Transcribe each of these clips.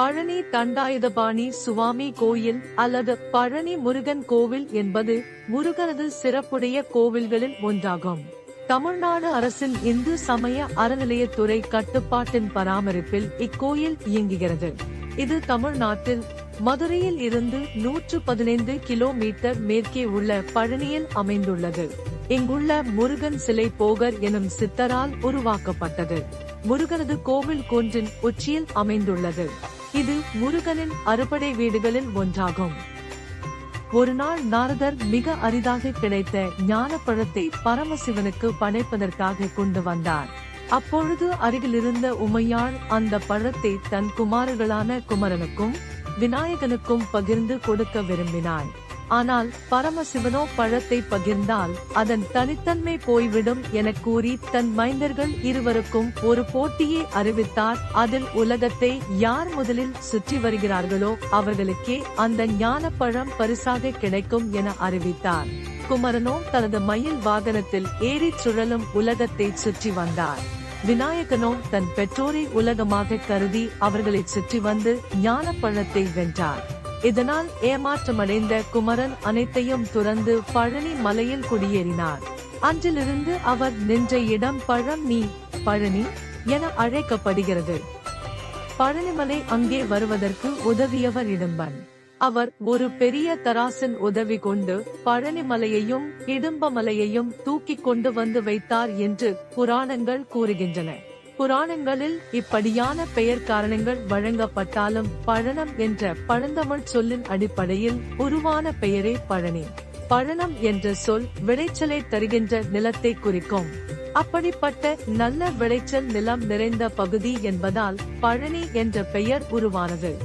பழனி தண்டாயுதபாணி சுவாமி கோயில் அல்லது பழனி முருகன் கோவில் என்பது முருகனது சிறப்புடைய கோவில்களில் ஒன்றாகும். தமிழ்நாடு அரசின் இந்து சமய அறநிலையத்துறை கட்டுப்பாட்டின் பராமரிப்பில் இக்கோயில் இயங்குகிறது. இது தமிழ்நாட்டில் மதுரையில் இருந்து நூற்று பதினைந்து கிலோமீட்டர் மேற்கே உள்ள பழனியில் அமைந்துள்ளது. இங்குள்ள முருகன் சிலை போகர் எனும் சித்தரால் உருவாக்கப்பட்டது. முருகனது கோவில் குன்றின் உச்சியில் அமைந்துள்ளது. இது முருகனின் அறுபடை வீடுகளில் ஒன்றாகும். ஒரு நாள் நாரதர் மிக அரிதாக கிடைத்த ஞான பழத்தை பரமசிவனுக்கு படைப்பதற்காக கொண்டு வந்தார். அப்பொழுது அருகிலிருந்த உமையாள் அந்த பழத்தை தன் குமாரர்களான குமரனுக்கும் விநாயகனுக்கும் பகிர்ந்து கொடுக்க விரும்பினாள் ஆனால் பரமசிவனோ பழத்தை பகிர்ந்தால் அதன் தனித்தன்மை போய்விடும் என கூறி தன் மைந்தர்கள் இருவருக்கும் ஒரு போட்டியை அறிவித்தார். அதில் உலகத்தை யார் முதலில் சுற்றி வருகிறார்களோ அவர்களுக்கே அந்த ஞானப்பழம் பரிசாக கிடைக்கும் என அறிவித்தார். குமரனோ தனது மயில் வாகனத்தில் ஏறிச் சுழலும் உலகத்தை சுற்றி வந்தார். விநாயகனோ தன் பெற்றோரை உலகமாக கருதி அவர்களை சுற்றி வந்து ஞானப்பழத்தை வென்றார். இதனால் ஏமாற்றமடைந்த குமரன் அனைத்தையும் துறந்து பழனி மலையில் குடியேறினார். அன்றிலிருந்து அவர் நின்ற இடம் பழம் பழனி என அழைக்கப்படுகிறது. பழனிமலை அங்கே வருவதற்கு உதவியவர் இடும்பன். அவர் ஒரு பெரிய தராசின் உதவி கொண்டு பழனிமலையையும் இடும்பமலையையும் தூக்கிக் கொண்டு வந்து வைத்தார் என்று புராணங்கள் கூறுகின்றன. புராணங்களில் இப்படியான பெயர் காரணங்கள் வழங்கப்பட்டாலும் பழனம் என்ற பழந்தமிழ் சொல்லின் அடிப்படையில் உருவான பெயரே பழனி. பழனம் என்ற சொல் விளைச்சலை தருகின்ற நிலத்தை குறிக்கும். அப்படிப்பட்ட நல்ல விளைச்சல் நிலம் நிறைந்த பகுதி என்பதால் பழனி என்ற பெயர் உருவானது.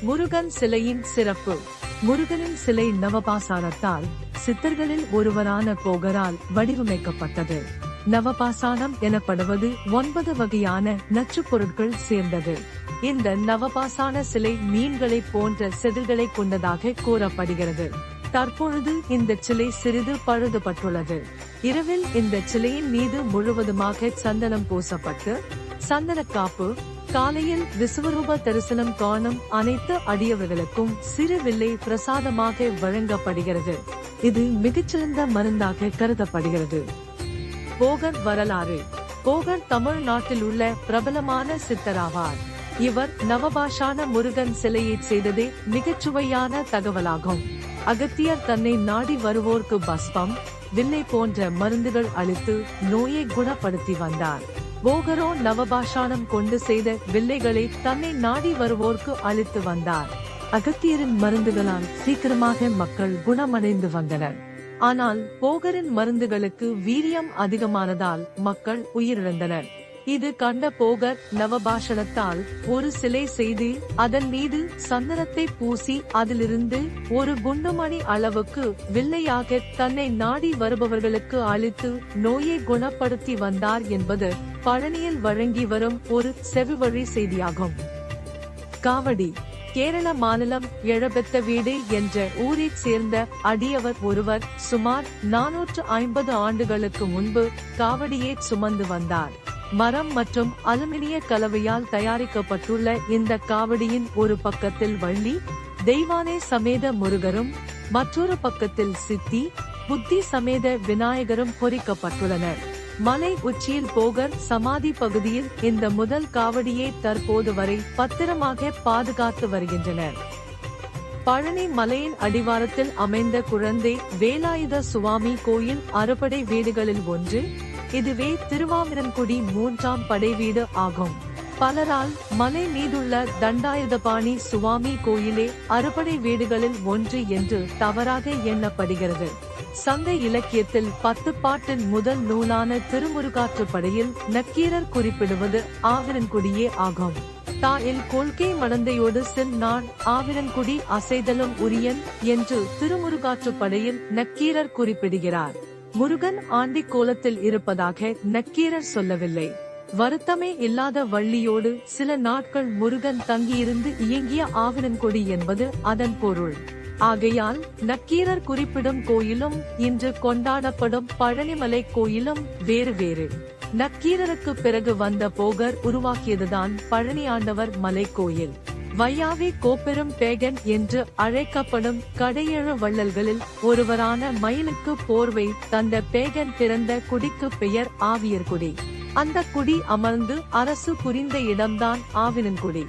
முருகன் சிலையின் சிறப்பு. முருகனின் சிலை நவபாசாரத்தால் சித்தர்களில் ஒருவரான போகரால் வடிவமைக்கப்பட்டது. நவபாசானம் எனப்படுவது ஒன்பது வகையான நச்சுப் பொருட்கள் சேர்ந்தது. இந்த நவபாசான சிலை மீன்களை போன்ற செதில்களை கொண்டதாக கூறப்படுகிறது. தற்பொழுது இந்த சிலை சிறிது பழுதுபட்டுள்ளது. இரவில் இந்த சிலையின் மீது முழுவதுமாக சந்தனம் பூசப்பட்டு சந்தன காப்பு காலையில் விஸ்வரூப தரிசனம் காணும் அனைத்து அடியவர்களுக்கும் சிறு வில்லை பிரசாதமாக வழங்கப்படுகிறது. இது மிகச்சிறந்த மருந்தாக கருதப்படுகிறது. போகர் வரலாறு. போகர் தமிழ்நாட்டில் உள்ள பிரபலமான சித்தராவார். இவர் நவபாஷான முருகன் சிலையை செய்ததே மிகச்சுவையான தகவலாகும். அகத்தியர் தன்னை நாடி வருவோர்க்கு பஸ்பம் வில்லை போன்ற மருந்துகள் அளித்து நோயை குணப்படுத்தி வந்தார். போகரோ நவபாஷானம் கொண்டு செய்த வில்லைகளை தன்னை நாடி வருவோர்க்கு அளித்து வந்தார். அகத்தியரின் மருந்துகளால் சீக்கிரமாக மக்கள் குணமடைந்து வந்தனர். ஆனால் போகரின் மருந்துகளுக்கு வீரியம் அதிகமானதால் மக்கள் உயிரிழந்தனர். இது கண்ட போகர் நவபாஷணத்தால் ஒரு சிலை செய்து அதன் மீது சந்தனத்தை பூசி அதிலிருந்து ஒரு குண்டுமணி அளவுக்கு வில்லையாக தன்னை நாடி வருபவர்களுக்கு அளித்து நோயை குணப்படுத்தி வந்தார் என்பது பழனியில் வழங்கி வரும் ஒரு செவிவழி செய்தியாகும். காவடி. கேரள மாநிலம் எழபெத்த வீடு என்ற ஊரைச் சேர்ந்த அடியவர் ஒருவர் சுமார் நானூற்று ஐம்பது ஆண்டுகளுக்கு முன்பு காவடியை சுமந்து வந்தார். மரம் மற்றும் அலுமினிய கலவையால் தயாரிக்கப்பட்டுள்ள இந்த காவடியின் ஒரு பக்கத்தில் வள்ளி தெய்வானே சமேத முருகரும் மற்றொரு பக்கத்தில் சித்தி புத்தி சமேத விநாயகரும் பொறிக்கப்பட்டுள்ளனர். மலை உச்சியில் போகர் சமாதி பகுதியில் இந்த முதல் காவடியை தற்போது வரை பத்திரமாக பாதுகாத்து வருகின்றனர். பழனி மலையின் அடிவாரத்தில் அமைந்த குழந்தை வேலாயுத சுவாமி கோயில் அறுபடை வீடுகளில் ஒன்று. இதுவே திருவாமிரன்குடி மூன்றாம் படை வீடு ஆகும். பலரால் மலை மீதுள்ள தண்டாயுதபாணி சுவாமி கோயிலே அறுபடை வீடுகளில் ஒன்று என்று தவறாக எண்ணப்படுகிறது. சங்க இலக்கியத்தில் பத்து பாட்டின் முதல் நூலான திருமுருகாற்றுப்படையில் நக்கீரர் குறிப்பிடுவது ஆவிரன்குடியே ஆகும். தாயில் கொள்கை மடந்தையோடு செல் நான் ஆவிரன்குடி அசைதலும் உரியன் என்று திருமுருகாற்றுப்படையில் நக்கீரர் குறிப்பிடுகிறார். முருகன் ஆண்டி கோலத்தில் இருப்பதாக நக்கீரர் சொல்லவில்லை. வருத்தமே இல்லாத வள்ளியோடு சில நாட்கள் முருகன் தங்கியிருந்து இயங்கிய ஆவினன்கொடி என்பது அதன் பொருள். ஆகையால் நக்கீரர் குறிப்பிடும் கோயிலும் இன்று கொண்டாடப்படும் பழனிமலை கோயிலும் வேறு வேறு. நக்கீரருக்கு பிறகு வந்த போகர் உருவாக்கியதுதான் பழனி ஆண்டவர் மலை கோயில் வையாவி கோப்பெரும் பேகன் என்று அழைக்கப்படும் கடையெழு வள்ளல்களில் ஒருவரான மயிலுக்கு போர்வை தந்த பேகன் பிறந்த குடிக்கு பெயர் ஆவியர்குடி. அந்த குடி அமர்ந்து அரசு புரிந்த இடம்தான் ஆவினன்குடி.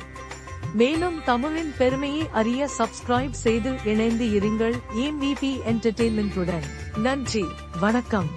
மேலும் தமிழின் பெருமையை அறிய சப்ஸ்கிரைப் செய்து இணைந்து இருங்கள். எம்விபி என்டர்டெயின்மெண்ட்டுடன் நன்றி. வணக்கம்.